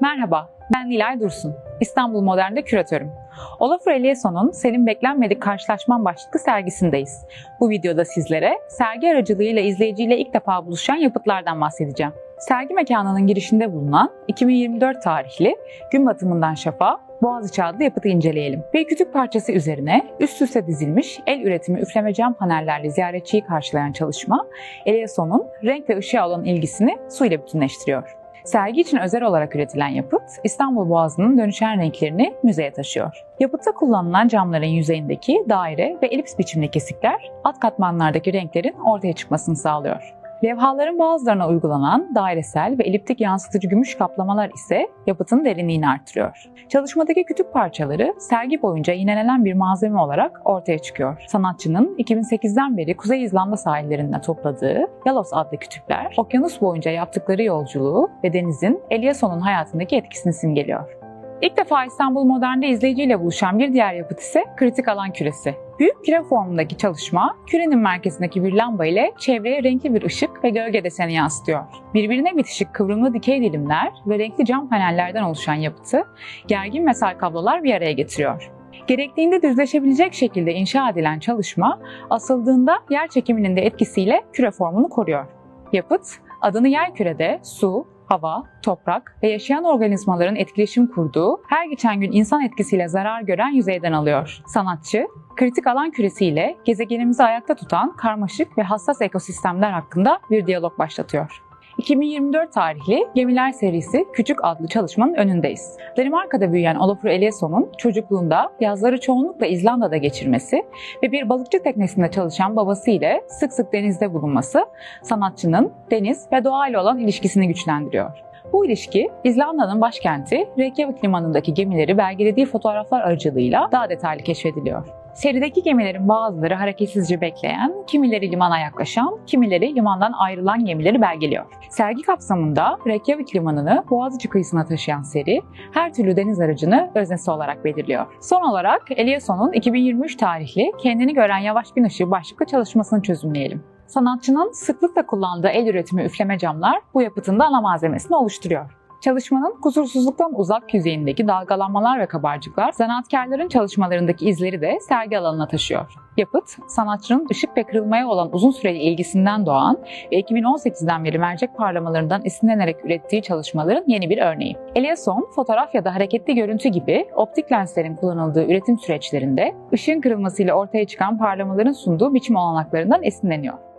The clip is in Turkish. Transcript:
Merhaba, ben Nilay Dursun. İstanbul Modern'de küratörüm. Olafur Eliasson'un Senin Beklenmedik Karşılaşman başlıklı sergisindeyiz. Bu videoda sizlere sergi aracılığıyla izleyiciyle ilk defa buluşan yapıtlardan bahsedeceğim. Sergi mekanının girişinde bulunan 2024 tarihli Gün Batımından Şafa Boğaziçi adlı yapıtı inceleyelim. Bir kütük parçası üzerine üst üste dizilmiş el üretimi üfleme cam panellerle ziyaretçiyi karşılayan çalışma, Eliasson'un renk ve ışığa olan ilgisini su ile bütünleştiriyor. Sergi için özel olarak üretilen yapıt, İstanbul Boğazı'nın dönüşen renklerini müzeye taşıyor. Yapıtta kullanılan camların yüzeyindeki daire ve elips biçimli kesikler, alt katmanlardaki renklerin ortaya çıkmasını sağlıyor. Levhaların bazılarına uygulanan dairesel ve eliptik yansıtıcı gümüş kaplamalar ise yapıtın derinliğini artırıyor. Çalışmadaki kütük parçaları sergi boyunca yinelenen bir malzeme olarak ortaya çıkıyor. Sanatçının 2008'den beri Kuzey İzlanda sahillerinde topladığı Yalos adlı kütükler, okyanus boyunca yaptıkları yolculuğu ve denizin Eliasson'un hayatındaki etkisini simgeliyor. İlk defa İstanbul Modern'de izleyiciyle buluşan bir diğer yapıt ise kritik alan küresi. Büyük küre formundaki çalışma, kürenin merkezindeki bir lamba ile çevreye renkli bir ışık ve gölge deseni yansıtıyor. Birbirine bitişik kıvrımlı dikey dilimler ve renkli cam panellerden oluşan yapıtı, gergin metal kablolar bir araya getiriyor. Gerektiğinde düzleşebilecek şekilde inşa edilen çalışma, asıldığında yer çekiminin de etkisiyle küre formunu koruyor. Yapıt, adını yer kürede su, hava, toprak ve yaşayan organizmaların etkileşim kurduğu, her geçen gün insan etkisiyle zarar gören yüzeyden alıyor. Sanatçı, kritik alan küresiyle gezegenimizi ayakta tutan karmaşık ve hassas ekosistemler hakkında bir diyalog başlatıyor. 2024 tarihli Gemiler serisi Küçük adlı çalışmanın önündeyiz. Danimarka'da büyüyen Olafur Eliasson'un çocukluğunda yazları çoğunlukla İzlanda'da geçirmesi ve bir balıkçı teknesinde çalışan babası ile sık sık denizde bulunması sanatçının deniz ve doğayla olan ilişkisini güçlendiriyor. Bu ilişki İzlanda'nın başkenti Reykjavik limanındaki gemileri belgelediği fotoğraflar aracılığıyla daha detaylı keşfediliyor. Serideki gemilerin bazıları hareketsizce bekleyen, kimileri limana yaklaşan, kimileri limandan ayrılan gemileri belgeliyor. Sergi kapsamında Reykjavik limanını Boğaziçi kıyısına taşıyan seri, her türlü deniz aracını öznesi olarak belirliyor. Son olarak Eliasson'un 2023 tarihli Kendini Gören Yavaş Gün Işığı başlıklı çalışmasını çözümleyelim. Sanatçının sıklıkla kullandığı el üretimi üfleme camlar bu yapıtın da ana malzemesini oluşturuyor. Çalışmanın kusursuzluktan uzak yüzeyindeki dalgalanmalar ve kabarcıklar zanaatkarların çalışmalarındaki izleri de sergi alanına taşıyor. Yapıt, sanatçının ışık ve kırılmaya olan uzun süreli ilgisinden doğan ve 2018'den beri mercek parlamalarından esinlenerek ürettiği çalışmaların yeni bir örneği. Eliasson, fotoğraf ya da hareketli görüntü gibi optik lenslerin kullanıldığı üretim süreçlerinde ışığın kırılmasıyla ortaya çıkan parlamaların sunduğu biçim olanaklarından esinleniyor.